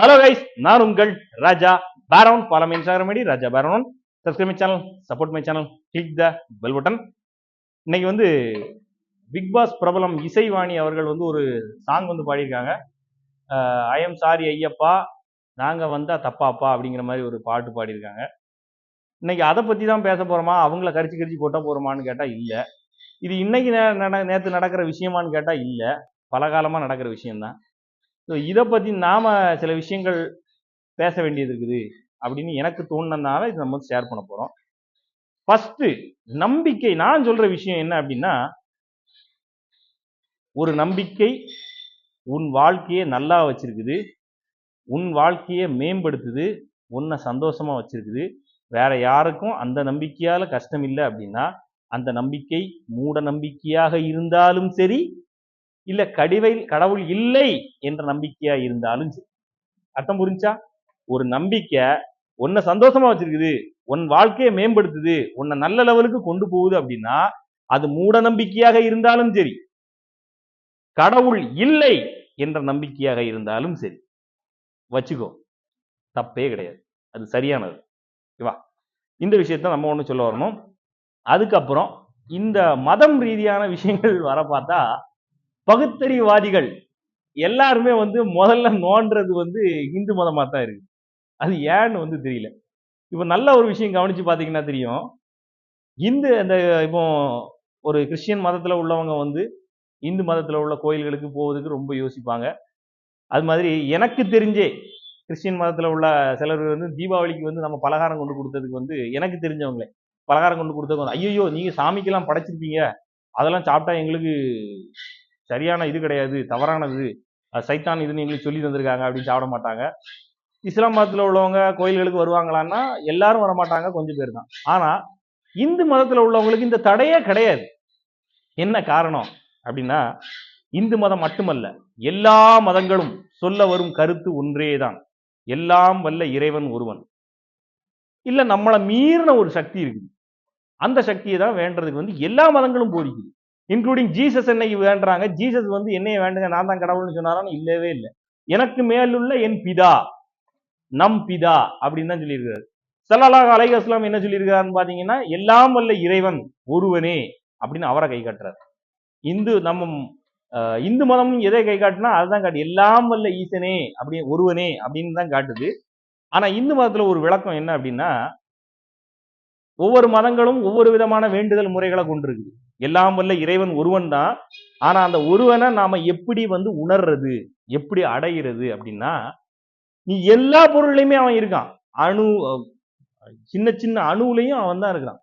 Hello guys நான் உங்கள் Raja Brown follow my Instagram ID Raja Brown subscribe my channel support my channel click the bell button இன்னைக்கு வந்து big pass பிரபலம் இசைவாணி அவர்கள் வந்து ஒரு சாங் வந்து பாடியிருக்காங்க. ஐ எம் சாரி ஐயப்பா நாங்கள் வந்தால் தப்பாப்பா அப்படிங்கிற மாதிரி ஒரு பாட்டு பாடியிருக்காங்க. இன்னைக்கு அதை பற்றி தான் பேச போகிறோமா அவங்கள கரிச்சு கரிச்சு போட்டால் போகிறோமான்னு கேட்டால் இல்லை. இது இன்னைக்கு நே- நட- நடக்கிற விஷயமான்னு கேட்டால் இல்லை. பல காலமாக நடக்கிற விஷயம்தான். ஸோ இதை பற்றி நாம் சில விஷயங்கள் பேச வேண்டியது இருக்குது அப்படின்னு எனக்கு தோணுனதுனால இதை நம்ம ஷேர் பண்ண போகிறோம் ஃபஸ்ட்டு நம்பிக்கை நான் சொல்கிற விஷயம் என்ன அப்படின்னா ஒரு நம்பிக்கை உன் வாழ்க்கையை நல்லா வச்சிருக்குது உன் வாழ்க்கையை மேம்படுத்துது உன்னை சந்தோஷமாக வச்சிருக்குது. வேற யாருக்கும் அந்த நம்பிக்கையால் கஷ்டம் இல்லை அப்படின்னா அந்த நம்பிக்கை மூட நம்பிக்கையாக இருந்தாலும் சரி இல்ல கடிவை கடவுள் இல்லை என்ற நம்பிக்கையா இருந்தாலும் சரி. அர்த்தம் புரிஞ்சா? ஒரு நம்பிக்கை உன்னை சந்தோஷமா வச்சிருக்குது உன் வாழ்க்கையை மேம்படுத்துது உன்னை நல்ல லெவலுக்கு கொண்டு போகுது அப்படின்னா அது மூட நம்பிக்கையாக இருந்தாலும் சரி கடவுள் இல்லை என்ற நம்பிக்கையாக இருந்தாலும் சரி வச்சுக்கோ. தப்பே கிடையாது. அது சரியானது. ஓகேவா இந்த விஷயத்த நம்ம ஒன்று சொல்ல வரணும். அதுக்கப்புறம் இந்த மதம் ரீதியான விஷயங்கள் வர பார்த்தா பகுத்தறிவாதிகள் எல்லாருமே வந்து முதல்ல நோன்றது வந்து இந்து மதமாக தான் இருக்கு அது ஏன்னு வந்து தெரியல. இப்போ நல்ல ஒரு விஷயம் கவனித்து பார்த்தீங்கன்னா தெரியும். இந்து அந்த இப்போ ஒரு கிறிஸ்டியன் மதத்தில் உள்ளவங்க வந்து இந்து மதத்தில் உள்ள கோயில்களுக்கு போவதுக்கு ரொம்ப யோசிப்பாங்க. அது மாதிரி எனக்கு தெரிஞ்சே கிறிஸ்டியன் மதத்தில் உள்ள சிலர் வந்து தீபாவளிக்கு வந்து நம்ம பலகாரம் கொண்டு கொடுத்ததுக்கு வந்து எனக்கு தெரிஞ்சவங்களே. பலகாரம் கொண்டு கொடுத்தவங்க ஐயோ நீங்கள் சாமிக்கெல்லாம் படைச்சிருப்பீங்க அதெல்லாம் சாப்பிட்டா எங்களுக்கு சரியான இது கிடையாது தவறானது. சைத்தான் இதுன்னு எங்களுக்கு சொல்லி தந்திருக்காங்க அப்படின்னு சாப்பிட மாட்டாங்க. இஸ்லாம் மதத்துல உள்ளவங்க கோயில்களுக்கு வருவாங்களான்னா எல்லாரும் வர மாட்டாங்க கொஞ்சம் பேர் தான். ஆனா இந்து மதத்துல உள்ளவங்களுக்கு இந்த தடையே கிடையாது. என்ன காரணம் அப்படின்னா இந்து மதம் மட்டுமல்ல எல்லா மதங்களும் சொல்ல வரும் கருத்து ஒன்றேதான் எல்லாம் வல்ல இறைவன் ஒருவன். இல்ல நம்மளை மீறின ஒரு சக்தி இருக்குது. அந்த சக்தியை தான் வேண்டதுக்கு வந்து எல்லா மதங்களும் போதிக்குது. இன்க்ளூடிங் ஜீசஸ் என்னைக்கு வேண்டுறாங்க. ஜீசஸ் வந்து என்னைய வேண்டுங்க நான் தான் கடவுள்னு சொன்னாரான்னு இல்லவே இல்லை. எனக்கு மேலுள்ள என் பிதா நம் பிதா அப்படின்னு தான் சொல்லியிருக்காரு. சல்லல்லாஹு அலைகஸ்லாம் என்ன சொல்லியிருக்காருன்னு பாத்தீங்கன்னா எல்லாம் வல்ல இறைவன் ஒருவனே அப்படின்னு அவரை கை காட்டுறாரு. இந்து நம்ம இந்து மதம் எதை கை காட்டுனா அதுதான் காட்டு எல்லாம் வல்ல ஈசனே அப்படி ஒருவனே அப்படின்னு தான் காட்டுது. ஆனா இந்து மதத்துல ஒரு விளக்கம் என்ன அப்படின்னா ஒவ்வொரு மதங்களும் ஒவ்வொரு விதமான வேண்டுதல் முறைகளை கொண்டிருக்குது. எல்லாம் வல்ல இறைவன் ஒருவன் தான். ஆனா அந்த ஒருவனை நாம எப்படி வந்து உணர்றது எப்படி அடையிறது அப்படின்னா நீ எல்லா பொருள்லையுமே அவன் இருக்கான். அணு சின்ன சின்ன அணுவுலையும் அவன் தான் இருக்கிறான்.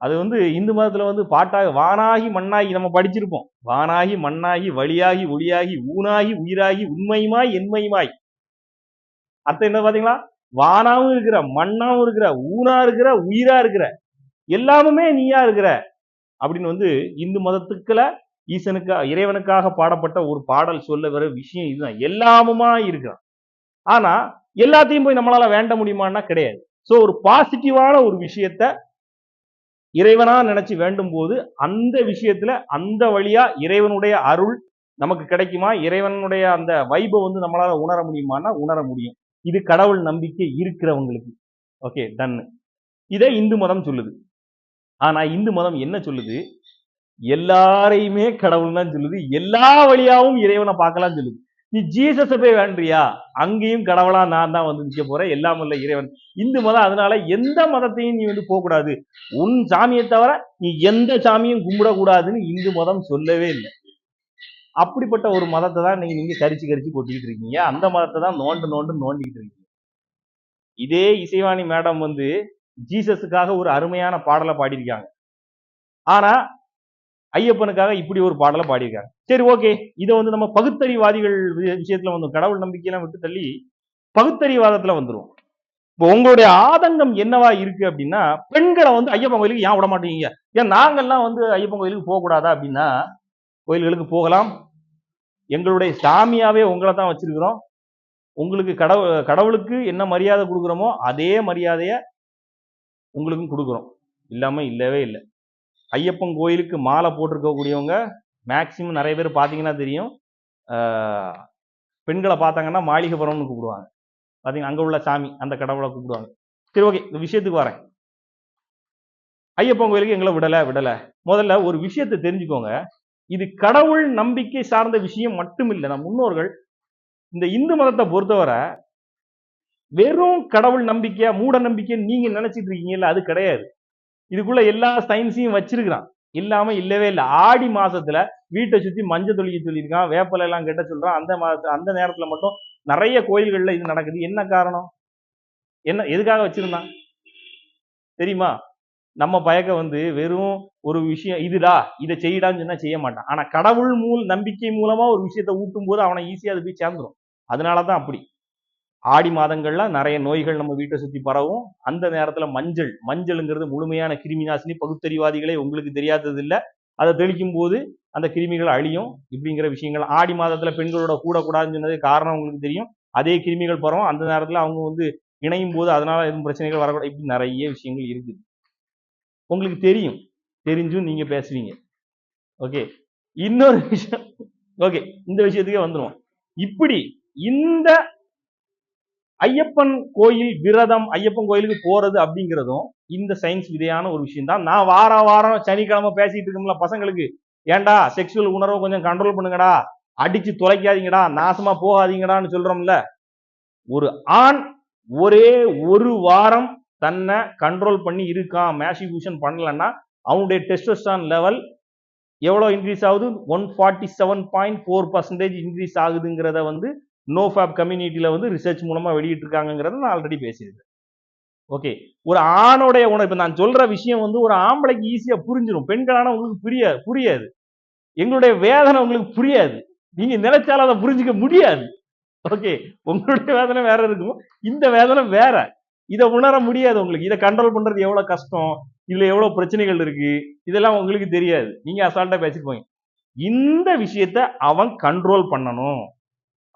அது வந்து இந்து மதத்துல வந்து பாட்டாக வானாகி மண்ணாகி நம்ம படிச்சிருப்போம். வானாகி மண்ணாகி வழியாகி ஒளியாகி ஊனாகி உயிராகி உண்மையுமாய் என்மையுமாய் அர்த்தம் என்ன பாத்தீங்களா? வானாவும் இருக்கிற மண்ணாவும் இருக்கிற ஊனா இருக்கிற உயிரா இருக்கிற எல்லாமுமே நீயா இருக்கிற அப்படின்னு வந்து இந்து மதத்துக்குள்ள ஈசனுக்காக இறைவனுக்காக பாடப்பட்ட ஒரு பாடல் சொல்ல வர விஷயம் இதுதான். எல்லாமுமா இருக்கிறான் ஆனா எல்லாத்தையும் போய் நம்மளால வேண்ட முடியுமான்னா கிடையாது. சோ ஒரு பாசிட்டிவான ஒரு விஷயத்த இறைவனா நினைச்சு வேண்டும் போது அந்த விஷயத்துல அந்த வழியா இறைவனுடைய அருள் நமக்கு கிடைக்குமா? இறைவனுடைய அந்த வைபை வந்து நம்மளால உணர முடியுமான்னா உணர முடியும். இது கடவுள் நம்பிக்கை இருக்கிறவங்களுக்கு. ஓகே டன்னு இதை இந்து மதம் சொல்லுது. ஆனா இந்து மதம் என்ன சொல்லுது? எல்லாரையுமே கடவுள் தான் சொல்லுது. எல்லா வழியாவும் இறைவனை பார்க்கலாம் சொல்லுது. நீ ஜீசஸ போய் வேண்டியா அங்கேயும் கடவுளா நான் தான் வந்து நிற்க போறேன். எல்லாம் வல்ல இறைவன். இந்து மதம் அதனால எந்த மதத்தையும் நீ வந்து போக கூடாது உன் சாமியை தவிர நீ எந்த சாமியும் கும்பிடக்கூடாதுன்னு இந்து மதம் சொல்லவே இல்லை. அப்படிப்பட்ட ஒரு மதத்தை தான் நீங்க நீங்க கரிச்சு கரிச்சு கொட்டிக்கிட்டு இருக்கீங்க. அந்த மதத்தை தான் நோண்டு நோண்டு நோண்டிக்கிட்டு இருக்கீங்க. இதே இசைவாணி மேடம் வந்து ஜீசஸுக்காக ஒரு அருமையான பாடலை பாடியிருக்காங்க. ஆனா ஐயப்பனுக்காக இப்படி ஒரு பாடலை பாடியிருக்காங்க. சரி ஓகே. இதை வந்து நம்ம பகுத்தறிவாதிகள் விஷயத்துல வந்து கடவுள் நம்பிக்கையெல்லாம் விட்டு தள்ளி பகுத்தறிவாதத்துல வந்துடும் இப்போ உங்களுடைய ஆதங்கம் என்னவா இருக்கு அப்படின்னா பெண்களை வந்து ஐயப்பன் கோயிலுக்கு ஏன் விட மாட்டீங்க ஏன் நாங்கெல்லாம் வந்து ஐயப்பன் கோயிலுக்கு போகக்கூடாதா அப்படின்னா கோயில்களுக்கு போகலாம். எங்களுடைய சாமியாவே உங்களை தான் வச்சிருக்கிறோம். உங்களுக்கு கடவுள் கடவுளுக்கு என்ன மரியாதை கொடுக்குறோமோ அதே மரியாதைய உங்களுக்கும் கொடுக்குறோம். இல்லாம இல்லவே இல்லை. ஐயப்பன் கோயிலுக்கு மாலை போட்டிருக்கக்கூடியவங்க மேக்சிமம் நிறைய பேர் பார்த்தீங்கன்னா தெரியும். ஆஹ், பெண்களை பார்த்தாங்கன்னா மாளிகைபுரம்னு கூப்பிடுவாங்க. பாத்தீங்கன்னா அங்க உள்ள சாமி அந்த கடவுளை கூப்பிடுவாங்க. சரி ஓகே இந்த விஷயத்துக்கு வரேன். ஐயப்பன் கோயிலுக்கு எங்களை விடலை விடல. முதல்ல ஒரு விஷயத்தை தெரிஞ்சுக்கோங்க. இது கடவுள் நம்பிக்கை சார்ந்த விஷயம் மட்டும் இல்லை நம்ம முன்னோர்கள் இந்த இந்து மதத்தை பொறுத்தவரை வெறும் கடவுள் நம்பிக்கையா மூட நம்பிக்கைன்னு நீங்க நினைச்சிட்டு இருக்கீங்கல்ல அது கிடையாது. இதுக்குள்ள எல்லா சயின்ஸையும் வச்சிருக்கிறான். இல்லாம இல்லவே இல்லை. ஆடி மாசத்துல வீட்டை சுத்தி மஞ்சள் தொழிக்க சொல்லியிருக்கான் வேப்பலை எல்லாம் கெட்ட சொல்றான். அந்த மாதத்துல அந்த நேரத்துல மட்டும் நிறைய கோயில்கள்ல இது நடக்குது. என்ன காரணம்? என்ன எதுக்காக வச்சிருந்தான்? தெரியுமா? நம்ம பயக்க வந்து வெறும் ஒரு விஷயம் இதுடா இதை செய்யடான்னு சொன்னா செய்ய மாட்டான். ஆனா கடவுள் மூல் நம்பிக்கை மூலமா ஒரு விஷயத்தை ஊட்டும் போது அவனை ஈஸியா அது போய் சேர்ந்துரும். அதனாலதான் அப்படி. ஆடி மாதங்கள்ல நிறைய நோய்கள் நம்ம வீட்டை சுற்றி பரவும். அந்த நேரத்தில் மஞ்சள் மஞ்சள்ங்கிறது முழுமையான கிருமி நாசினி பகுத்தறிவாதிகளே உங்களுக்கு தெரியாதது இல்லை அதை தெளிக்கும் போது அந்த கிருமிகள் அழியும் இப்படிங்கிற விஷயங்கள். ஆடி மாதத்தில் பெண்களோட கூடக்கூடாதுன்னு சொன்னது காரணம் உங்களுக்கு தெரியும். அதே கிருமிகள் பரவும். அந்த நேரத்தில் அவங்க வந்து இணையும் போது அதனால எதுவும் பிரச்சனைகள் வரக்கூடாது இப்படி நிறைய விஷயங்கள் இருக்குது. உங்களுக்கு தெரியும். தெரிஞ்சும் நீங்க பேசுவீங்க. ஓகே. இன்னொரு விஷயம். ஓகே. இந்த விஷயத்துக்கே வந்துருவோம். இப்படி இந்த ஐயப்பன் கோயில் விரதம் ஐயப்பன் கோயிலுக்கு போறது அப்படிங்கிறதும் இந்த சயின்ஸ் விதையான ஒரு விஷயம் தான் நான் வார வாரம் சனிக்கிழமை பேசிட்டு இருக்கோம்ல பசங்களுக்கு. ஏன்டா செக்ஷுவல் உணர்வை கொஞ்சம் கண்ட்ரோல் பண்ணுங்கடா. அடிச்சு தொலைக்காதீங்கடா நாசமா போகாதீங்கடான்னு சொல்றோம்ல. ஒரு ஆண் ஒரே ஒரு வாரம் தன்னை கண்ட்ரோல் பண்ணி இருக்கான் மேசிபியூஷன் பண்ணலன்னா அவனுடைய டெஸ்டோஸ்டான் லெவல் எவ்வளோ இன்க்ரீஸ் ஆகுது? One forty seven point four percentage increase ஆகுதுங்கிறத வந்து நோ ஃபேப் கம்யூனிட்டியில் வந்து ரிசர்ச் மூலமாக வெளியிட்டிருக்காங்கிறத நான் ஆல்ரெடி பேசியிருக்கேன். ஓகே ஒரு ஆணுடைய உணவு இப்போ நான் சொல்கிற விஷயம் வந்து ஒரு ஆம்பளைக்கு ஈஸியாக புரிஞ்சிடும் பெண்களான உங்களுக்கு புரியாது புரியாது. எங்களுடைய வேதனை உங்களுக்கு புரியாது. நீங்கள் நினைச்சாலும் அதை புரிஞ்சுக்க முடியாது. ஓகே உங்களுடைய வேதனை வேற இருக்கும்? இந்த வேதனை வேற. இதை உணர முடியாது உங்களுக்கு. இதை கண்ட்ரோல் பண்றது எவ்வளவு கஷ்டம்? இதில் எவ்வளோ பிரச்சனைகள் இருக்கு? இதெல்லாம் உங்களுக்கு தெரியாது. நீங்கள் அசால்ட்டாக பேசிட்டு போங்க. இந்த விஷயத்த அவன் கண்ட்ரோல் பண்ணணும்.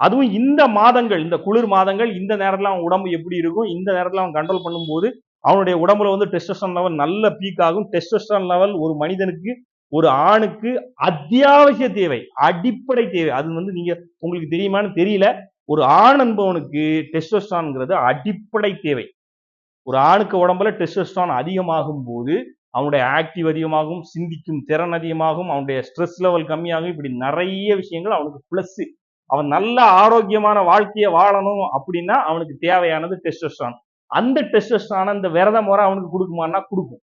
அதுவும் இந்த மாதங்கள் இந்த குளிர் மாதங்கள் இந்த நேரத்தில் அவன் உடம்பு எப்படி இருக்கும் இந்த நேரத்தில் அவன் கண்ட்ரோல் பண்ணும்போது அவனுடைய உடம்புல வந்து டெஸ்டோஸ்டான் லெவல் நல்ல பீக் ஆகும். டெஸ்டோஸ்டான் லெவல் ஒரு மனிதனுக்கு ஒரு ஆணுக்கு அத்தியாவசிய தேவை அடிப்படை தேவை. அது வந்து நீங்க உங்களுக்கு தெரியுமான்னு தெரியல. ஒரு ஆண் என்பவனுக்கு டெஸ்டோஸ்டான்ங்கிறது அடிப்படை தேவை. ஒரு ஆணுக்கு உடம்புல டெஸ்டோஸ்டான் அதிகமாகும் போது அவனுடைய ஆக்டிவ் அதிகமாகும் சிந்திக்கும் திறன் அதிகமாகும் அவனுடைய ஸ்ட்ரெஸ் லெவல் கம்மியாகும். இப்படி நிறைய விஷயங்கள் அவனுக்கு பிளஸ் அவன் நல்ல ஆரோக்கியமான வாழ்க்கையை வாழணும் அப்படின்னா அவனுக்கு தேவையானது டெஸ்டஸ்டான் அந்த டெஸ்டஸ்டான இந்த விரத முறை அவனுக்கு கொடுக்குமான்னா கொடுக்கும்.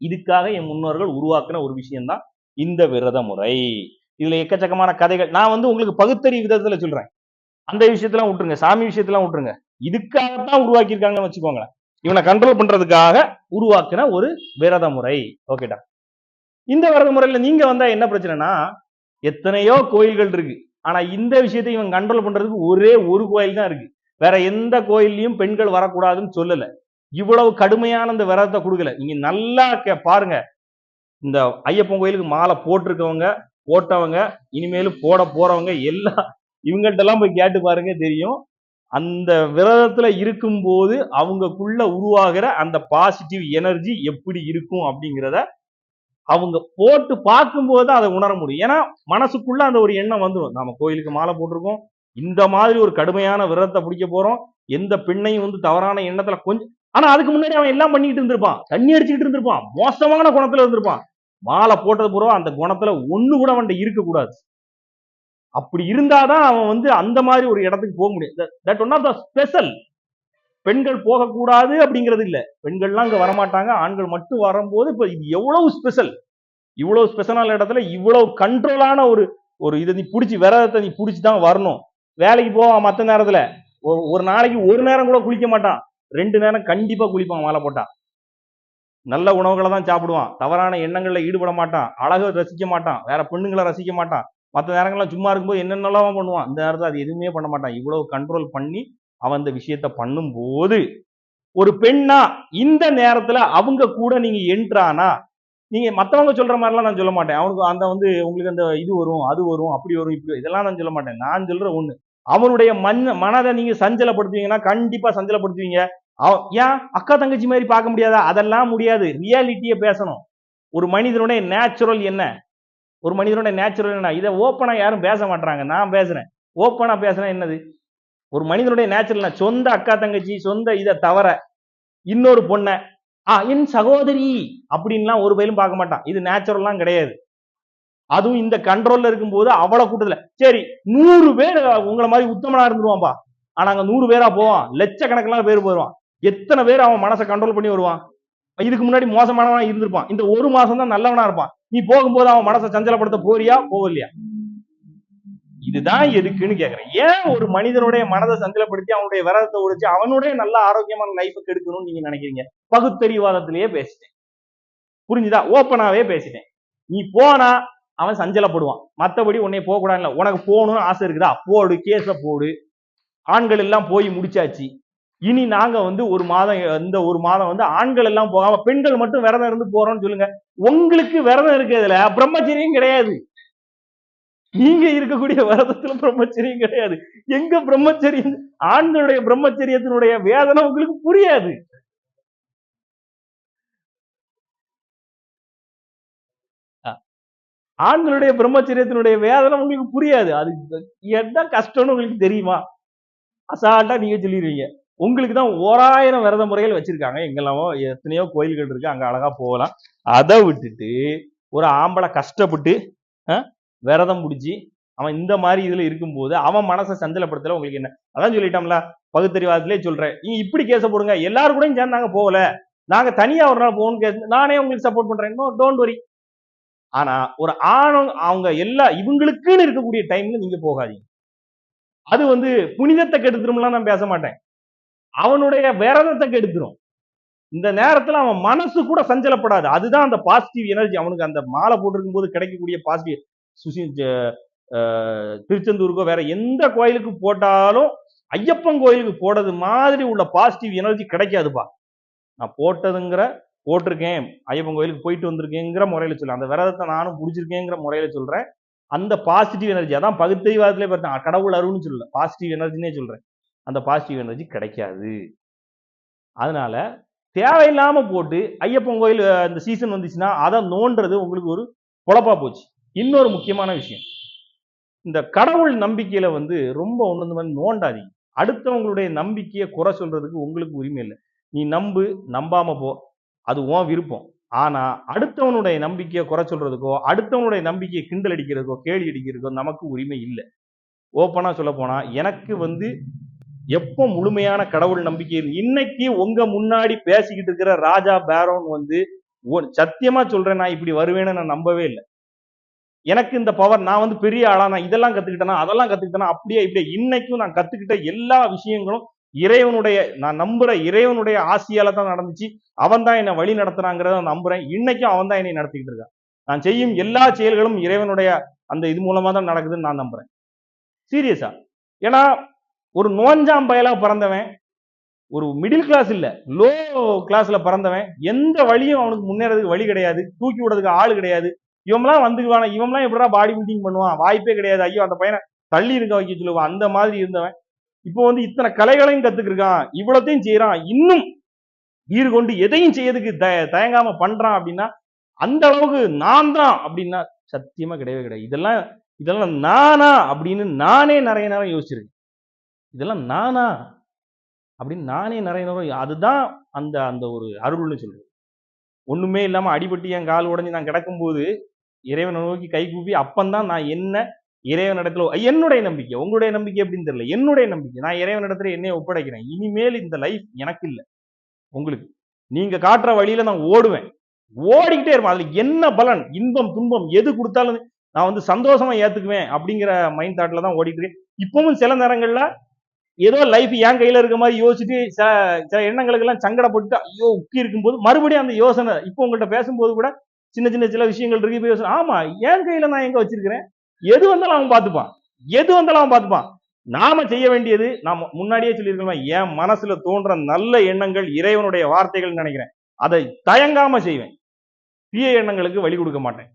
இதுக்காக என் முன்னோர்கள் உருவாக்குன ஒரு விஷயம்தான் இந்த விரத முறை. இதுல எக்கச்சக்கமான கதைகள். நான் வந்து உங்களுக்கு பகுத்தறி விதத்துல சொல்றேன். அந்த விஷயத்தெல்லாம் விட்டுருங்க. சாமி விஷயத்தெல்லாம் விட்டுருங்க. இதுக்காகத்தான் உருவாக்கியிருக்காங்கன்னு வச்சுக்கோங்களேன். இவனை கண்ட்ரோல் பண்றதுக்காக உருவாக்குன ஒரு விரத முறை. ஓகேடா இந்த விரத முறையில நீங்க வந்தா என்ன பிரச்சனைனா எத்தனையோ கோயில்கள் இருக்கு. ஆனா இந்த விஷயத்தை இவன் கண்ட்ரோல் பண்றதுக்கு ஒரே ஒரு கோயில் தான் இருக்கு. வேற எந்த கோயில்லையும் பெண்கள் வரக்கூடாதுன்னு சொல்லல. இவ்வளவு கடுமையான இந்த விரதத்தை கொடுக்கல. நீங்க நல்லா கே- பாருங்க. இந்த ஐயப்பன் கோயிலுக்கு மாலை போட்டிருக்கவங்க போட்டவங்க இனிமேலும் போட போறவங்க எல்லாம் இவங்கள்ட்ட எல்லாம் போய் கேட்டு பாருங்க தெரியும். அந்த விரதத்துல இருக்கும்போது அவங்கக்குள்ள உருவாகிற அந்த பாசிட்டிவ் எனர்ஜி எப்படி இருக்கும் அப்படிங்கிறத அவங்க போட்டு பார்க்கும்போது தான் அதை உணர முடியும். ஏன்னா மனசுக்குள்ள அந்த ஒரு எண்ணம் வந்துடும் நாம கோயிலுக்கு மாலை போட்டிருக்கோம். இந்த மாதிரி ஒரு கடுமையான விரதத்தை பிடிக்க போறோம். எந்த பெண்ணையும் வந்து தவறான எண்ணத்துல கொஞ்சம் ஆனா அதுக்கு முன்னாடி அவன் எல்லாம் பண்ணிக்கிட்டு இருந்திருப்பான். தண்ணி அடிச்சுக்கிட்டு இருந்திருப்பான். மோசமான குணத்துல இருந்திருப்பான். மாலை போட்டது பூரா அந்த குணத்துல ஒண்ணு கூட அவன்கிட்ட இருக்கக்கூடாது. அப்படி இருந்தாதான் அவன் வந்து அந்த மாதிரி ஒரு இடத்துக்கு போக முடியும். That one of the special பெண்கள் போகக்கூடாது அப்படிங்கிறது இல்ல. பெண்கள்லாம் இங்க வரமாட்டாங்க. ஆண்கள் மட்டும் வரும்போது இப்ப இது எவ்வளவு ஸ்பெஷல் இவ்வளவு ஸ்பெஷலான இடத்துல இவ்வளவு கண்ட்ரோலான ஒரு ஒரு இதை நீ பிடிச்சி விரதத்தை நீ பிடிச்சி தான் வரணும். வேலைக்கு போவான் மற்ற நேரத்துல. ஒரு ஒரு நாளைக்கு ஒரு நேரம் கூட குளிக்க மாட்டான். ரெண்டு நேரம் கண்டிப்பா குளிப்பான் மாலை போட்டான் நல்ல உணவுகளை தான் சாப்பிடுவான். தவறான எண்ணங்களில் ஈடுபட மாட்டான். அழகை ரசிக்க மாட்டான். வேற பெண்ணுங்களை ரசிக்க மாட்டான். மற்ற நேரங்கள்லாம் சும்மா இருக்கும்போது என்னென்னலாம் பண்ணுவான்? இந்த நேரத்தில் அது எதுவுமே பண்ண மாட்டான். இவ்வளவு கண்ட்ரோல் பண்ணி அவன் அந்த விஷயத்த பண்ணும்போது ஒரு பெண்ணா இந்த நேரத்துல அவங்க கூட நீங்க என்ட்ரானா நீங்க மத்தவங்க சொல்ற மாதிரிலாம் நான் சொல்ல மாட்டேன். அவனுக்கு அந்த வந்து உங்களுக்கு அந்த இது வரும் அது வரும் அப்படி வரும் இப்படி இதெல்லாம் நான் சொல்ல மாட்டேன். நான் சொல்ற ஒண்ணு அவனுடைய மண் மனதை நீங்க சஞ்சலப்படுத்துவீங்கன்னா கண்டிப்பா சஞ்சலப்படுத்துவீங்க. அவ- ஏன்? அக்கா தங்கச்சி மாதிரி பார்க்க முடியாதா? அதெல்லாம் முடியாது. ரியாலிட்டியை பேசணும். ஒரு மனிதனுடைய நேச்சுரல் என்ன? ஒரு மனிதனுடைய நேச்சுரல் என்ன? இதை ஓப்பனா யாரும் பேச மாட்டாங்க நான் பேசுறேன். ஓப்பனா பேசுனா என்னது? ஒரு மனிதனுடைய நேச்சுரல்னா சொந்த அக்கா தங்கச்சி சொந்த இதை தவிர இன்னொரு பொண்ணை ஆ என் சகோதரி அப்படின்லாம் ஒரு பயிலும் பார்க்க மாட்டான். இது நேச்சுரல்லாம் கிடையாது. அதுவும் இந்த கண்ட்ரோல்ல இருக்கும்போது அவ்வளவு கூட்டத்துல சரி நூறு பேர் உங்களை மாதிரி உத்தமனா இருந்துருவான்பா. ஆனா அங்க நூறு பேரா போவான். லட்சக்கணக்கெல்லாம் பேர் போயிடுவான். எத்தனை பேர் அவன் மனசை கண்ட்ரோல் பண்ணி வருவான்? இதுக்கு முன்னாடி மோசமானவனா இருந்திருப்பான். இந்த ஒரு மாசம் தான் நல்லவனா இருப்பான். நீ போகும்போது அவன் மனசை சஞ்சலப்படுத்த போறியா போகலையா? இதுதான் எதுக்குன்னு கேக்குறேன். ஏன் ஒரு மனிதனுடைய மனதை சஞ்சலப்படுத்தி அவனுடைய விரதத்தை உடைச்சு அவனுடைய நல்ல ஆரோக்கியமான லைஃபை கெடுக்கணும்னு நீங்க நினைக்கிறீங்க? பகுத்தறிவாதத்திலேயே பேசிட்டேன். புரிஞ்சுதா? ஓப்பனாவே பேசிட்டேன். நீ போனா அவன் சஞ்சலப்படுவான். மத்தபடி உன்னை போக கூடாது உனக்கு போகணும்னு ஆசை இருக்குதா? போடு கேஸ போடு. ஆண்கள் எல்லாம் போய் முடிச்சாச்சு. இனி நாங்க வந்து ஒரு மாதம் இந்த ஒரு மாதம் வந்து ஆண்கள் எல்லாம் போகாம பெண்கள் மட்டும் விரதம் இருந்து போறோம்னு சொல்லுங்க. உங்களுக்கு விரதம் இருக்கிறதுல பிரம்மச்சரியம் கிடையாது. நீங்க இருக்கக்கூடிய விரதத்துல பிரம்மச்சரியம் கிடையாது. எங்க பிரம்மச்சரியம் ஆண்களுடைய பிரம்மச்சரியத்தினுடைய வேதனை உங்களுக்கு புரியாது. ஆண்களுடைய பிரம்மச்சரியத்தினுடைய வேதனை உங்களுக்கு புரியாது. அது என்ன கஷ்டம்னு உங்களுக்கு தெரியுமா? அசால்ட்டா நீங்க சொல்லிடுவீங்க. உங்களுக்கு தான் ஓராயிரம் விரத முறைகள் வச்சிருக்காங்க. எங்கெல்லாமோ எத்தனையோ கோயில்கள் இருக்கு. அங்க அழகா போகலாம். அதை விட்டுட்டு ஒரு ஆம்பளை கஷ்டப்பட்டு அஹ், விரதம் பிடிச்சி அவன் இந்த மாதிரி இதுல இருக்கும்போது அவன் மனசை சஞ்சலப்படுத்தல உங்களுக்கு என்ன? அதான் சொல்லிட்டோம்ல பகுத்தறிவாதத்திலே சொல்றேன். நீங்க இப்படி கேச போடுங்க. எல்லாரும் கூட சேர்ந்து நாங்க போகல. நாங்க தனியா ஒரு நாள் போகணும் கேஸ் நானே உங்களுக்கு சப்போர்ட் பண்றேன். டோன்ட் வரி ஆனா ஒரு ஆணும் அவங்க எல்லா இவங்களுக்குன்னு இருக்கக்கூடிய டைம்ல நீங்க போகாதீங்க. அது வந்து புனிதத்தை கெடுத்துரும்லாம் நான் பேச மாட்டேன். அவனுடைய விரதத்தை கெடுத்துரும். இந்த நேரத்துல அவன் மனசு கூட சஞ்சலப்படாது. அதுதான் அந்த பாசிட்டிவ் எனர்ஜி அவனுக்கு அந்த மாலை போட்டிருக்கும் போது கிடைக்கக்கூடிய பாசிட்டிவ் சுசி திருச்செந்தூருக்கோ வேற எந்த கோயிலுக்கு போட்டாலும் ஐயப்பன் கோயிலுக்கு போடுறது மாதிரி உள்ள பாசிட்டிவ் எனர்ஜி கிடைக்காதுப்பா. நான் போட்டதுங்கிற போட்டிருக்கேன். ஐயப்பன் கோயிலுக்கு போயிட்டு வந்திருக்கேங்கிற முறையில சொல்றேன். அந்த விரதத்தை நானும் பிடிச்சிருக்கேங்கிற முறையில சொல்றேன். அந்த பாசிட்டிவ் எனர்ஜி அதான் பகுத்தறிவாதத்திலே பார்த்தேன். கடவுள் அருள்னு சொல்லல. பாசிட்டிவ் எனர்ஜினே சொல்றேன். அந்த பாசிட்டிவ் எனர்ஜி கிடைக்காது. அதனால தேவையில்லாம போட்டு ஐயப்பன் கோயில் இந்த சீசன் வந்துச்சுன்னா அதை நோன்றது உங்களுக்கு ஒரு பொழப்பா போச்சு. இன்னொரு முக்கியமான விஷயம். இந்த கடவுள் நம்பிக்கையில வந்து ரொம்ப ஒன்று வந்து நோண்டாதீங்க. அடுத்தவங்களுடைய நம்பிக்கையை குறை சொல்றதுக்கு உங்களுக்கு உரிமை இல்லை. நீ நம்பு நம்பாம போ. அது உன் விருப்பம். ஆனா அடுத்தவனுடைய நம்பிக்கையை குறை சொல்றதுக்கோ அடுத்தவனுடைய நம்பிக்கையை கிண்டல் அடிக்கிறதுக்கோ கேள்வி அடிக்கிறதுக்கோ நமக்கு உரிமை இல்லை. ஓப்பனா சொல்ல போனா எனக்கு வந்து எப்போ முழுமையான கடவுள் நம்பிக்கை இன்னைக்கு உங்க முன்னாடி பேசிக்கிட்டு இருக்கிற ராஜா பேரோன் வந்து சத்தியமா சொல்றேன் நான் இப்படி வருவேன்னு நான் நம்பவே இல்லை. எனக்கு இந்த பவர் நான் வந்து பெரிய ஆளா நான் இதெல்லாம் கத்துக்கிட்டேனா அதெல்லாம் கத்துக்கிட்டேனா அப்படியே இப்படியே. இன்னைக்கும் நான் கத்துக்கிட்ட எல்லா விஷயங்களும் இறைவனுடைய நான் நம்புற இறைவனுடைய ஆசியால தான் நடந்துச்சு. அவன் தான் என்னை வழி நடத்துறாங்கிறத நான் நம்புறேன். இன்னைக்கும் அவன் தான் என்னை நடத்திக்கிட்டு இருக்கான். நான் செய்யும் எல்லா செயல்களும் இறைவனுடைய அந்த இது மூலமா தான் நடக்குதுன்னு நான் நம்புறேன். சீரியஸா ஏன்னா ஒரு நோஞ்சாம் பயலா பிறந்தவன் ஒரு மிடில் கிளாஸ் இல்ல லோ கிளாஸ்ல பிறந்தவன் எந்த வழியும் அவனுக்கு முன்னேறதுக்கு வழி கிடையாது தூக்கி விடுறதுக்கு ஆள் கிடையாது. இவன்லாம் வந்துக்குவானா இவன்லாம் எப்படா பாடி பில்டிங் பண்ணுவான்? வாய்ப்பே கிடையாது. ஐயோ அந்த பையனை தள்ளி இருக்க வைக்க சொல்லுவான் அந்த மாதிரி இருந்தவன். இப்போ வந்து இத்தனை கலைகளையும் கத்துக்கிருக்கான். இவ்வளத்தையும் செய்யறான் இன்னும் ஈடு கொண்டு எதையும் செய்யறதுக்கு த- தயங்காம பண்றான் அப்படின்னா அந்த அளவுக்கு நான் தான் அப்படின்னா சத்தியமா கிடையவே கிடையாது. இதெல்லாம் இதெல்லாம் நானா அப்படின்னு நானே நிறைய நேரம் யோசிச்சிருக்கேன். இதெல்லாம் நானா அப்படின்னு நானே நிறைய நேரம் அதுதான் அந்த அந்த ஒரு அருள்னு சொல்றேன் ஒண்ணுமே இல்லாம அடிபட்டு என் கால் உடஞ்சி நான் கிடக்கும்போது இறைவனை நோக்கி கை கூப்பி அப்பந்தான் நான் என்ன இறைவனிடத்துல என்னுடைய நம்பிக்கை உங்களுடைய நம்பிக்கை எப்படின்னு தெரியல. என்னுடைய நம்பிக்கை. நான் இறைவனிடத்துல என்னைய ஒப்படைக்கிறேன். இனிமேல் இந்த லைஃப் எனக்கு இல்லை. உங்களுக்கு. நீங்க காட்டுற வழியில நான் ஓடுவேன். ஓடிக்கிட்டே இருப்பேன். அதுல என்ன பலன்? இன்பம் துன்பம் எது கொடுத்தாலும் நான் வந்து சந்தோஷமா ஏத்துக்குவேன் அப்படிங்கிற மைண்ட் தாட்ல தான் ஓடிட்டு இருக்கேன். இப்பவும் சில நேரங்கள்ல ஏதோ லைஃப் என் கையில இருக்க மாதிரி யோசிச்சுட்டு சில சில எண்ணங்களுக்கு எல்லாம் சங்கடப்பட்டு ஐயோ உக்கி இருக்கும்போது மறுபடியும் அந்த யோசனை இப்போ உங்கள்கிட்ட பேசும்போது கூட சின்ன சின்ன சில விஷயங்கள் இருக்கு. இப்ப யோசனை ஆமா என் கையில நான் எங்க வச்சிருக்கிறேன்? எது வந்தாலும் அவன் பார்த்துப்பான் எது வந்தாலும் அவன் பார்த்துப்பான் நாம செய்ய வேண்டியது நாம முன்னாடியே சொல்லியிருக்கோம் என் மனசுல தோன்ற நல்ல எண்ணங்கள் இறைவனுடைய வார்த்தைகள் நினைக்கிறேன். அதை தயங்காம செய்வேன். தீய எண்ணங்களுக்கு வழி கொடுக்க மாட்டேன்.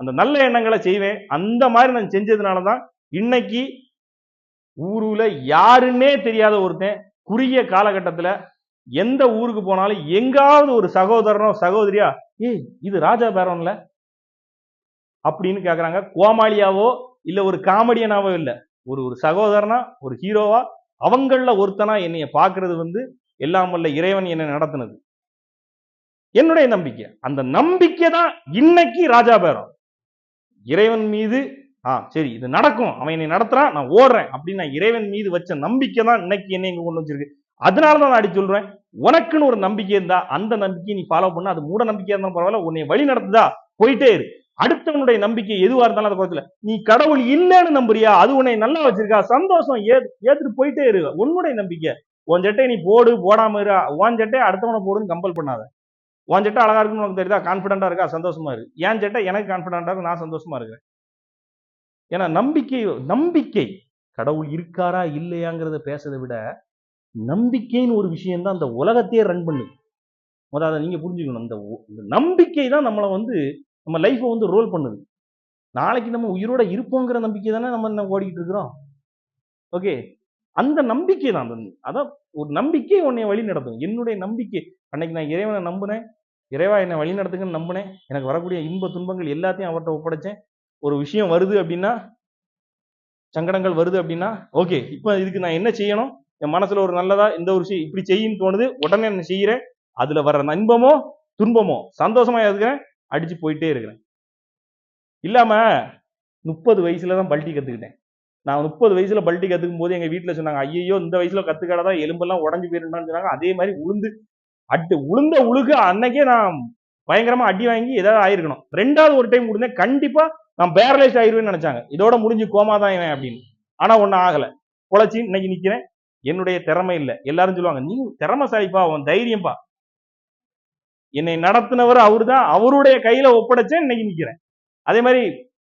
அந்த நல்ல எண்ணங்களை செய்வேன். அந்த மாதிரி நான் செஞ்சதுனால தான் இன்னைக்கு ஊருல யாருன்னே தெரியாத ஒருத்தன் குறுகிய காலகட்டத்துல எந்த ஊருக்கு போனாலும் எங்காவது ஒரு சகோதரனோ சகோதரியா ஏய் இது ராஜா பேரன்ல? அப்படின்னு கேக்குறாங்க. கோமாளியாவோ இல்ல ஒரு காமெடியனாவோ இல்ல. ஒரு ஒரு சகோதரனா ஒரு ஹீரோவா அவங்கள ஒருத்தனா என்னைய பாக்குறது வந்து எல்லாம் வல்ல இறைவன் என்னை நடத்தினது. என்னுடைய நம்பிக்கை. அந்த நம்பிக்கை தான் இன்னைக்கு ராஜா பேரம். இறைவன் மீது ஆ சரி இது நடக்கும். அவன் என்னை நடத்துறான் நான் ஓடுறேன் அப்படின்னு நான் இறைவன் மீது வச்ச நம்பிக்கை தான் இன்னைக்கு என்னை இங்க கொண்டு வச்சிருக்கு. அதனால தான் நான் அடி சொல்றேன். உனக்குன்னு ஒரு நம்பிக்கை இருந்தா அந்த நம்பிக்கையை நீ ஃபாலோ பண்ண அது மூட நம்பிக்கையா இருந்தாலும் பரவாயில்ல உன்னை வழி நடத்துதா போயிட்டே இரு. அடுத்தவனுடைய நம்பிக்கை எதுவா இருந்தாலும் அதை பக்கத்துல நீ கடவுள் இல்லைன்னு நம்புறியா? அது உன்னை நல்லா வச்சிருக்கா? சந்தோஷம் ஏ ஏத்துட்டு போயிட்டே இரு. உன்னுடைய நம்பிக்கை. உன் சட்டை நீ போடு போடாம இரு. உன் சட்டை அடுத்தவனை போடுன்னு கம்பல் பண்ணாத. உன் சட்டை அழகா இருக்குன்னு உனக்கு தெரியுதா? கான்பிடண்டா இருக்கா? சந்தோஷமா இரு. என் சட்டை எனக்கு கான்பிடண்டா இருக்கு நான் சந்தோஷமா இருக்கிறேன். ஏன்னா நம்பிக்கை நம்பிக்கை. கடவுள் இருக்காரா இல்லையாங்கிறத பேசுறதை விட நம்பிக்கைன்னு ஒரு விஷயம் தான் அந்த உலகத்தையே ரன் பண்ணு முதல்ல அதை நீங்கள் புரிஞ்சுக்கணும். அந்த ஒ- நம்பிக்கை தான் நம்மளை வந்து நம்ம லைஃப்பை வந்து ரோல் பண்ணுது. நாளைக்கு நம்ம உயிரோட இருப்போங்கிற நம்பிக்கை தானே நம்ம என்ன ஓடிக்கிட்டு இருக்கிறோம். ஓகே அந்த நம்பிக்கை தான் அந்த அதான் ஒரு நம்பிக்கை உன்னை வழி நடத்தும். என்னுடைய நம்பிக்கை. அன்னைக்கு நான் இறைவனை நம்பினேன். இறைவா என்னை வழி நடத்துங்கன்னு நம்பினேன். எனக்கு வரக்கூடிய இன்ப துன்பங்கள் எல்லாத்தையும் அவர்கிட்ட ஒப்படைச்சேன். ஒரு விஷயம் வருது அப்படின்னா சங்கடங்கள் வருது அப்படின்னா ஓகே இப்போ இதுக்கு நான் என்ன செய்யணும்? என் மனசுல ஒரு நல்லதா இந்த ஒரு விஷயம் இப்படி செய்யின்னு தோணுது உடனே நான் செய்யறேன் அதுல வர்ற நண்பமோ துன்பமோ சந்தோஷமா இருக்கிறேன் அடிச்சு போயிட்டே இருக்கிறேன். இல்லாம முப்பது வயசுல தான் பல்ட்டி கத்துக்கிட்டேன். நான் முப்பது வயசுல பல்ட்டி கத்துக்கும் போது எங்க வீட்டுல சொன்னாங்க ஐயோ இந்த வயசுல கத்துக்காதான் எலும்பெல்லாம் உடஞ்சு போயிருந்தான்னு சொன்னாங்க. அதே மாதிரி உளுந்து அட்டு உளுந்த உழுக அன்னைக்கே நான் பயங்கரமா அடி வாங்கி ஏதாவது ஆயிருக்கணும். ரெண்டாவது ஒரு டைம் கொடுத்தேன் கண்டிப்பா நான் பேரலைஸ் ஆயிருவேன்னு நினைச்சாங்க. இதோட முடிஞ்சு கோமா தான் இவன் அப்படின்னு. ஆனா ஒன்னும் ஆகல. குழச்சி இன்னைக்கு நிக்கிறேன். என்னுடைய திறமை இல்லை. எல்லாரும் சொல்லுவாங்க நீ திறமைசாலிப்பா அவன் தைரியம்பா. என்னை நடத்தினவர் அவரு தான் அவருடைய கையில ஒப்படைச்சேன் இன்னைக்கு நிக்கிறேன். அதே மாதிரி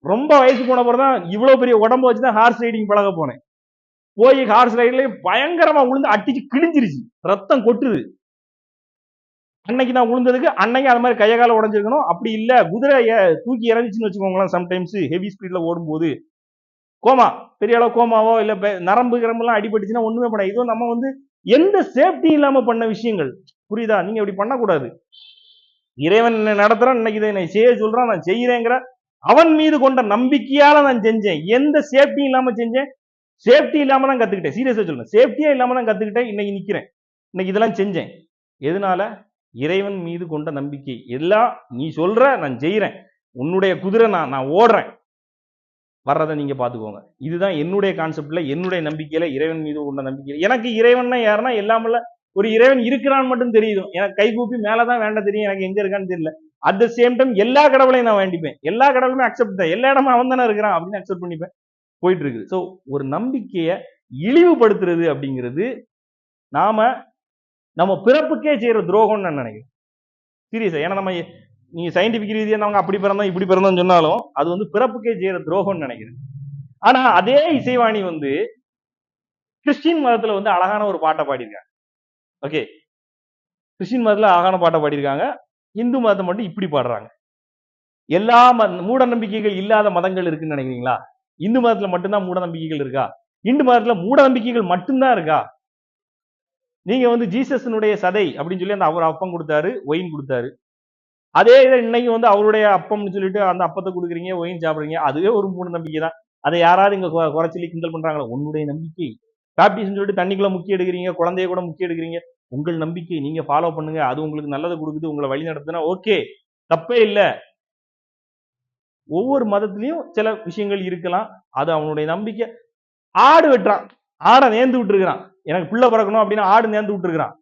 ரொம்ப வயசு போன தான் இவ்வளவு பெரிய உடம்ப வச்சு தான் ஹார்ஸ் ரைடிங் பழக போனேன். போய் ஹார்ஸ் ரைட்ல பயங்கரமா விழுந்து அடிச்சு கிழிஞ்சிருச்சு. ரத்தம் கொட்டுது. அன்னைக்கு நான் உளுந்ததுக்கு அன்னைக்கு அது மாதிரி கையகால உடஞ்சிருக்கணும். அப்படி இல்ல குதிரைய தூக்கி இறந்துச்சுன்னு வச்சுக்கோங்களேன் சம்டைம்ஸ் ஹெவி ஸ்பீட்ல ஓடும்போது. கோமா பெரிய அளவு கோமாவோ இல்ல பெ- நரம்பு கிரம்பெல்லாம் அடிபட்டுச்சுன்னா ஒண்ணுமே பண்ண இதுவும் நம்ம வந்து எந்த சேஃப்டி இல்லாம பண்ண விஷயங்கள்? புரியுதா? நீங்க இப்படி பண்ணக்கூடாது. இறைவன் என்ன நடத்துறான் இன்னைக்கு இதை செய்ய சொல்றான் நான் செய்யறேங்கிற அவன் மீது கொண்ட நம்பிக்கையால நான் செஞ்சேன். எந்த சேஃப்டி இல்லாம செஞ்சேன்? சேஃப்டி இல்லாம தான் கத்துக்கிட்டேன். சீரியஸா சொல்றேன் சேஃப்டியே இல்லாம தான் கத்துக்கிட்டேன். இன்னைக்கு நிக்கிறேன். இன்னைக்கு இதெல்லாம் செஞ்சேன். எதனால? இறைவன் மீது கொண்ட நம்பிக்கை. எல்லாம் நீ சொல்ற நான் செய்யறேன். உன்னுடைய குதிரை நான் நான் ஓடுறேன். வர்றதை நீங்கள் பார்த்துக்கோங்க. இதுதான் என்னுடைய கான்செப்டில் என்னுடைய நம்பிக்கையில் இறைவன் மீது உள்ள நம்பிக்கை. எனக்கு இறைவன்னா யாருன்னா எல்லாமல்ல ஒரு இறைவன் இருக்கிறான்னு மட்டும் தெரியுது. எனக்கு கை கூப்பி மேலதான் வேண்ட தெரியும். எனக்கு எங்கே இருக்கான்னு தெரியல. அட் த சேம் டைம் எல்லா கடவுளையும் நான் வேண்டிப்பேன். எல்லா கடவுளுமே அக்செப்ட் தான். எல்லா இடமும் அவன் தானே இருக்கிறான் அப்படின்னு அக்செப்ட் பண்ணிப்பேன். போயிட்டு இருக்குது ஸோ ஒரு நம்பிக்கையை இழிவுபடுத்துறது அப்படிங்கிறது நாம நம்ம பிறப்புக்கே செய்யற துரோகம்னு நான் நினைக்கிறேன். சீரியஸா ஏன்னா நம்ம நீங்க சயின்டிபிக் ரீதியா நாங்க அப்படி பிறந்தோம் இப்படி பிறந்தோம்னு சொன்னாலும் அது வந்து பிறப்புக்கே செய்யற துரோகம்னு நினைக்கிறேன். ஆனா அதே இசைவாணி வந்து கிறிஸ்டின் மதத்துல வந்து அழகான ஒரு பாட்டை பாடியிருக்காங்க. ஓகே கிறிஸ்டின் மதத்துல அழகான பாட்டை பாடியிருக்காங்க. இந்து மதத்தை மட்டும் இப்படி பாடுறாங்க. எல்லா மத மூட நம்பிக்கைகள் இல்லாத மதங்கள் இருக்குன்னு நினைக்கிறீங்களா? இந்து மதத்துல மட்டும்தான் மூட நம்பிக்கைகள் இருக்கா? இந்து மதத்துல மூட நம்பிக்கைகள் மட்டும்தான் இருக்கா? நீங்க வந்து ஜீசஸனுடைய சதை அப்படின்னு சொல்லி அந்த அவர் அப்பம் கொடுத்தாரு ஒயின் கொடுத்தாரு. அதே இதை இன்னைக்கு வந்து அவருடைய அப்பம்னு சொல்லிட்டு அந்த அப்பத்தை கொடுக்குறீங்க ஒயின் சாப்பிடுறீங்க அதுவே ஒரு மூட நம்பிக்கை தான். அதை யாராவது இங்க குறைச்சலி கிண்டல் பண்றாங்களா? உன்னுடைய நம்பிக்கை. பேப்டிஸ்ட்னு சொல்லிட்டு தண்ணிக்குள்ள முக்கிய எடுக்கிறீங்க குழந்தைய கூட முக்கிய எடுக்கிறீங்க. உங்கள் நம்பிக்கை. நீங்க ஃபாலோ பண்ணுங்க. அது உங்களுக்கு நல்லதை கொடுக்குது உங்களை வழி நடத்துனா ஓகே தப்பே இல்லை. ஒவ்வொரு மதத்திலையும் சில விஷயங்கள் இருக்கலாம். அது அவனுடைய நம்பிக்கை. ஆடு வெட்டுறான். ஆடை நேர்ந்து விட்டுருக்கிறான். எனக்கு பிள்ளை பிறக்கணும் அப்படின்னு ஆடு நேர்ந்து விட்டுருக்கிறான்.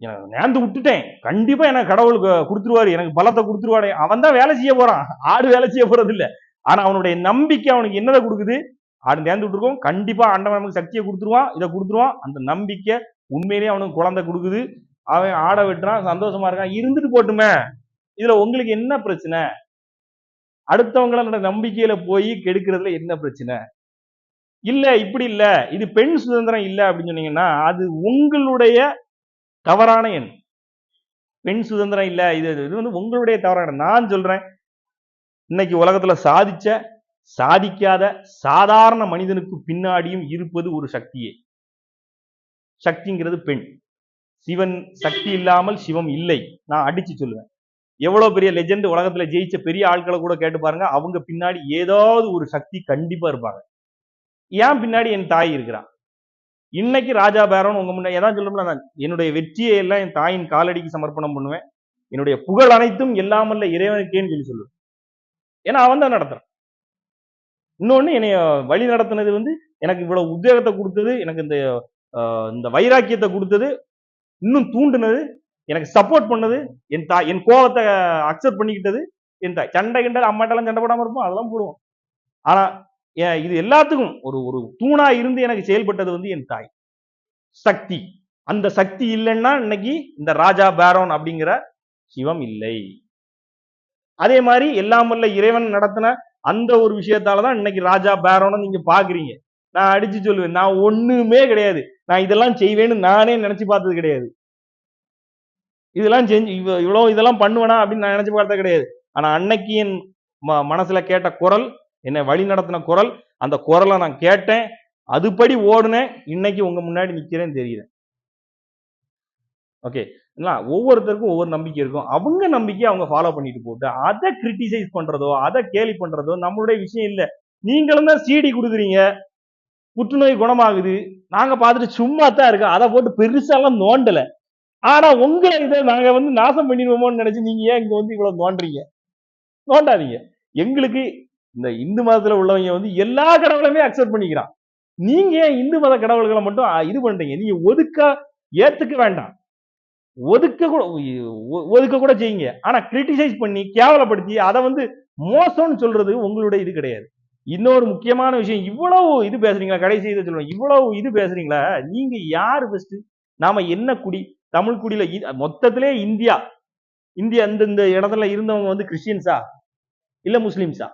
எனக்கு நேர்ந்து விட்டுட்டேன். கண்டிப்பா எனக்கு கடவுள் கொடுத்துருவாரு. எனக்கு பலத்தை கொடுத்துருவாரு. அவன் தான் வேலை செய்ய போறான். ஆடு வேலை செய்ய போறது இல்லை. ஆனா அவனுடைய நம்பிக்கை அவனுக்கு என்னதை கொடுக்குது? ஆடு நேர்ந்து விட்டுருக்கோம். கண்டிப்பா ஆண்டவன் நமக்கு சக்தியை கொடுத்துருவான். இதை கொடுத்துருவான். அந்த நம்பிக்கை உண்மையிலேயே அவனுக்கு குழந்தை கொடுக்குது. அவன் ஆடை வெட்டுறான் சந்தோஷமா இருக்கான். இருந்துட்டு போட்டுமே. இதுல உங்களுக்கு என்ன பிரச்சனை? அடுத்தவங்களோட நம்பிக்கையில போய் கெடுக்கிறதுல என்ன பிரச்சனை? இல்ல இப்படி இல்ல. இது பெண் சுதந்திரம் இல்ல அப்படின்னு சொன்னீங்கன்னா அது உங்களுடைய தவறான எண். பெண் சுதந்திரம் இல்ல இது இது வந்து உங்களுடைய தவறான நான் சொல்றேன் இன்னைக்கு உலகத்துல சாதிச்ச சாதிக்காத சாதாரண மனிதனுக்கு பின்னாடியும் இருப்பது ஒரு சக்தியே. சக்திங்கிறது பெண். சிவன் சக்தி இல்லாமல் சிவம் இல்லை. நான் அடிச்சு சொல்லுவேன். எவ்வளவு பெரிய லெஜெண்ட் உலகத்துல ஜெயிச்ச பெரிய ஆட்களை கூட கேட்டு பாருங்க அவங்க பின்னாடி ஏதாவது ஒரு சக்தி கண்டிப்பா இருப்பாங்க. ஏன் பின்னாடி என் தாய் இருக்கிறான் இன்னைக்கு ராஜா பேரன் உங்க முன்னாடி ஏதாவது சொல்லும்ல நான் என்னுடைய வெற்றியை எல்லாம் என் தாயின் காலடிக்கு சமர்ப்பணம் பண்ணுவேன். என்னுடைய புகழ் அனைத்தும் எல்லாமல்ல இறைவனுக்கேன்னு சொல்லி சொல்லுவேன். ஏன்னா அவன் தான் நடத்துறான். இன்னொன்னு என்னைய வழி நடத்தினது வந்து எனக்கு இவ்வளவு உத்வேகத்தை கொடுத்தது எனக்கு இந்த ஆஹ், இந்த வைராக்கியத்தை கொடுத்தது இன்னும் தூண்டுனது எனக்கு சப்போர்ட் பண்ணது என் தாய் என் கோபத்தை அக்செப்ட் பண்ணிக்கிட்டது என் தாய் சண்டை கிண்டல் அம்மாட்டெல்லாம் சண்டை போடாமல் இருப்போம் அதெல்லாம் போடுவோம். ஆனா இது எல்லாத்துக்கும் ஒரு ஒரு தூணா இருந்து எனக்கு செயல்பட்டது வந்து என் தாய். சக்தி. அந்த சக்தி இல்லைன்னா இன்னைக்கு இந்த ராஜா பேரோன் அப்படிங்கிற சிவம் இல்லை. அதே மாதிரி எல்லாம் வல்ல இறைவன் நடத்தின அந்த ஒரு விஷயத்தால தான் இன்னைக்கு ராஜா பேரோன்னு நீங்க பாக்குறீங்க. நான் அடிச்சு சொல்லுவேன் நான் ஒண்ணுமே கிடையாது. நான் இதெல்லாம் செய்வேன்னு நானே நினைச்சு பார்த்தது கிடையாது. இதெல்லாம் செஞ்சு இவ- இவ்வளவு இதெல்லாம் பண்ணுவேனா அப்படின்னு நான் நினைச்சு பார்த்தது கிடையாது. ஆனா அன்னைக்கு என் ம- மனசுல கேட்ட குரல் என்னை வழி நடத்தின குரல் அந்த குரலை நான் கேட்டேன். அதுபடி ஓடுனேன். இன்னைக்கு உங்க முன்னாடி நிற்கிறேன்னு தெரியுது. ஓகே ஒவ்வொருத்தருக்கும் ஒவ்வொரு நம்பிக்கை இருக்கும். அவங்க நம்பிக்கையை அவங்க ஃபாலோ பண்ணிட்டு போட்டு அதை கிரிட்டிசைஸ் பண்றதோ அதை கேலி பண்றதோ நம்மளுடைய விஷயம் இல்லை. நீங்களும் தான் சிடி கொடுக்குறீங்க. புற்றுநோய் குணமாகுது. நாங்க பார்த்துட்டு சும்மா தான் இருக்கோம். அதை போட்டு பெருசாலாம் நோண்டல. ஆனா உங்களை இதை நாங்க வந்து நாசம் பண்ணிடுவோமோன்னு நினைச்சு நீங்க ஏன் இங்க வந்து இவ்வளவு நோண்டுறீங்க? நோண்டாதீங்க. எங்களுக்கு இந்த இந்து மதத்துல உள்ளவங்க வந்து எல்லா கடவுளையுமே அக்செப்ட் பண்ணிக்கிறான். நீங்க ஏன் இந்து மத கடவுள்களை மட்டும் இது பண்றீங்க? நீங்க ஒதுக்க ஏத்துக்க வேண்டாம். ஒதுக்க கூட ஒதுக்க கூட செய்யுங்க. ஆனா கிரிட்டிசைஸ் பண்ணி கேவலப்படுத்தி அதை வந்து மோசம்னு சொல்றது உங்களுடைய இது கிடையாது. இன்னொரு முக்கியமான விஷயம் இவ்வளவு இது பேசுறீங்களா? கடைசி இதை சொல்லுவோம் இவ்வளவு இது பேசுறீங்களா? நீங்க யாரு பெஸ்ட் நாம என்ன குடி? தமிழ் குடியில இ- மொத்தத்திலே இந்தியா. இந்தியா அந்த இந்த இடத்துல இருந்தவங்க வந்து கிறிஸ்டியன்ஸா? இல்ல முஸ்லிம்ஸா?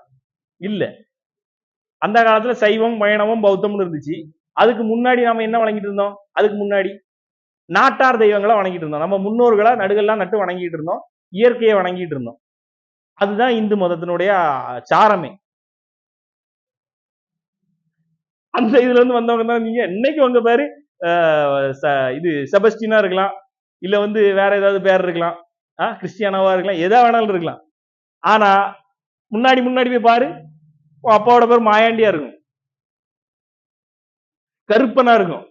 இல்ல. அந்த காலத்துல சைவம் வைணவம் பௌத்தம்னு இருந்துச்சு. அதுக்கு முன்னாடி நாம என்ன வணங்கிட்டு இருந்தோம்? அதுக்கு முன்னாடி நாட்டார் தெய்வங்களை வணங்கிட்டு இருந்தோம். நம்ம முன்னோர்களா நடுகள்லாம் நட்டு வணங்கிட்டு இருந்தோம். இயற்கையை வணங்கிட்டு இருந்தோம். அதுதான் இந்து மதத்தினுடைய சாரமே. அந்த இதுல இருந்து வந்தவங்க தான் நீங்க. இன்னைக்கு உங்க பேரு ச- இது செபஸ்டினா இருக்கலாம். இல்ல வந்து வேற ஏதாவது பேர் இருக்கலாம். ஆ, கிறிஸ்டியானாவா இருக்கலாம். எதா வேணாலும் இருக்கலாம். ஆனா முன்னாடி முன்னாடி போய் பாரு. உன் அப்பாவோட பேர் மாயாண்டியா இருக்கும். கருப்பனா இருக்கும்.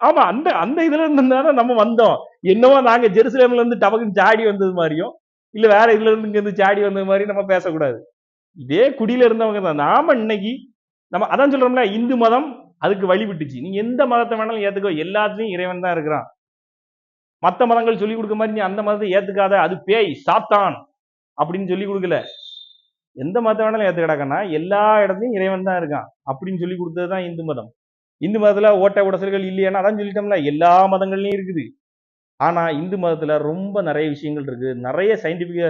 ஆமா அந்த அந்த இதுல இருந்து தானே நம்ம வந்தோம். என்னவோ நாங்க ஜெருசலேம்ல இருந்து டபக்குன்னு சாடி வந்தது மாதிரியும் இல்ல வேற இதுல இருந்து இங்க இருந்து சாடி வந்தது மாதிரி நம்ம பேசக்கூடாது. இதே குடியில இருந்தவங்க தான். நாம இன்னைக்கு நம்ம அதான் சொல்றோம்ல இந்து மதம் அதுக்கு வழி விட்டுச்சு நீங்க எந்த மதத்தை வேணாலும் ஏத்துக்கோ. எல்லாத்துலயும் இறைவன் தான் இருக்கிறான். மத்த மதங்கள் சொல்லி கொடுக்க மாதிரி நீ அந்த மதத்தை ஏத்துக்காத. அது பேய் சாத்தான் அப்படின்னு சொல்லி கொடுக்கல. எந்த மதம் வேணாலும் ஏத்துக்கடாக்கன்னா எல்லா இடத்துலையும் இறைவன் தான் இருக்கான். அப்படின்னு சொல்லி கொடுத்தது தான் இந்து மதம். இந்து மதத்தில் ஓட்டை உடசல்கள் இல்லையானா அதான் சொல்லிட்டோம்ல எல்லா மதங்கள்லையும் இருக்குது. ஆனால் இந்து மதத்தில் ரொம்ப நிறைய விஷயங்கள் இருக்குது நிறைய சயின்டிபிக்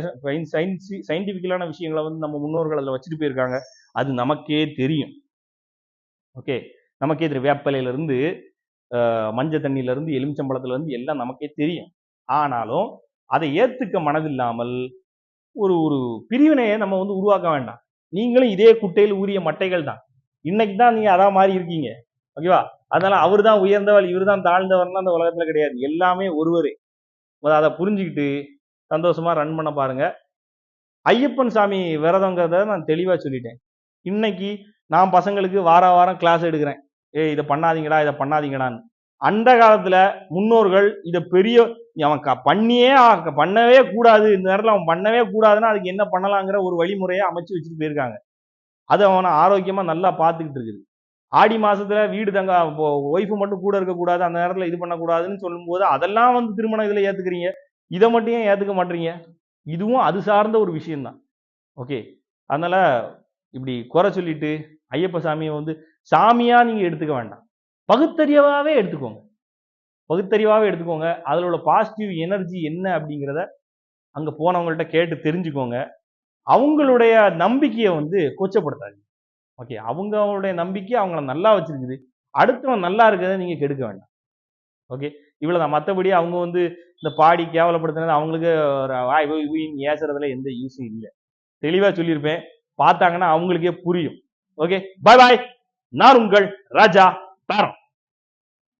சயின்ஸ் சயின்டிஃபிக்கலான விஷயங்களை வந்து நம்ம முன்னோர்கள் அதில் வச்சுட்டு போயிருக்காங்க. அது நமக்கே தெரியும். ஓகே? நமக்கே தெரியும். வேப்பலையிலேருந்து மஞ்ச தண்ணியிலேருந்து மஞ்சள் எல்லாம் நமக்கே தெரியும். ஆனாலும் அதை ஏற்றுக்க மனதில்லாமல் ஒரு ஒரு பிரிவினையை நம்ம வந்து உருவாக்க வேண்டாம். நீங்களும் இதே குட்டையில் ஊறிய மட்டைகள் தான். இன்னைக்கு தான் நீங்க அதான் மாதிரி இருக்கீங்க. ஓகேவா அதனால அவர் தான் உயர்ந்தவர் இவர் தான் தாழ்ந்தவர்லாம் அந்த உலகத்துல கிடையாது. எல்லாமே ஒருவரே. அதை புரிஞ்சுக்கிட்டு சந்தோஷமா ரன் பண்ண பாருங்க. ஐயப்பன் சாமி விரதங்கிறத நான் தெளிவா சொல்லிட்டேன். இன்னைக்கு நான் பசங்களுக்கு வார வாரம் கிளாஸ் எடுக்கிறேன். ஏய் இதை பண்ணாதீங்கடா இதை பண்ணாதீங்கடான்னு. அந்த காலத்துல முன்னோர்கள் இதை பெரிய அவன் க- பண்ணியே ஆ- பண்ணவே கூடாது. இந்த நேரத்தில் அவன் பண்ணவே கூடாதுன்னா அதுக்கு என்ன பண்ணலாங்கிற ஒரு வழிமுறையை அமைச்சு வச்சுட்டு போயிருக்காங்க. அது அவனை ஆரோக்கியமாக நல்லா பார்த்துக்கிட்டு இருக்குது. ஆடி மாசத்துல வீடு தங்க ஒய்ஃபு மட்டும் கூட இருக்கக்கூடாது அந்த நேரத்தில் இது பண்ணக்கூடாதுன்னு சொல்லும்போது அதெல்லாம் வந்து திருமணம் இதில் ஏத்துக்கிறீங்க. இதை மட்டும் ஏன் ஏத்துக்க மாட்டீங்க? இதுவும் அது சார்ந்த ஒரு விஷயம்தான். ஓகே. அதனால இப்படி குறை சொல்லிட்டு ஐயப்ப சாமியை வந்து சாமியா நீங்க எடுத்துக்க வேண்டாம். பகுத்தறிவாவே எடுத்துக்கோங்க. பகுத்தறிவாகவே எடுத்துக்கோங்க. அதில் உள்ள பாசிட்டிவ் எனர்ஜி என்ன அப்படிங்கிறத அங்கே போனவங்கள்ட்ட கேட்டு தெரிஞ்சுக்கோங்க. அவங்களுடைய நம்பிக்கையை வந்து கொச்சப்படுத்தாதீங்க. ஓகே அவங்க அவங்களுடைய நம்பிக்கை அவங்கள நல்லா வச்சிருக்குது. அடுத்தவன் நல்லா இருக்கிறத நீங்க கெடுக்க வேண்டாம். ஓகே இவ்வளோதான் மற்றபடி அவங்க வந்து இந்த பாடி கேவலப்படுத்தினது அவங்களுக்கு ஒரு வாய் போய் ஏசுறதுல எந்த யூஸும் இல்லை. தெளிவாக சொல்லியிருப்பேன். பார்த்தாங்கன்னா அவங்களுக்கே புரியும். ஓகே பாய் பாய் நான் உங்கள் ராஜா தாரம்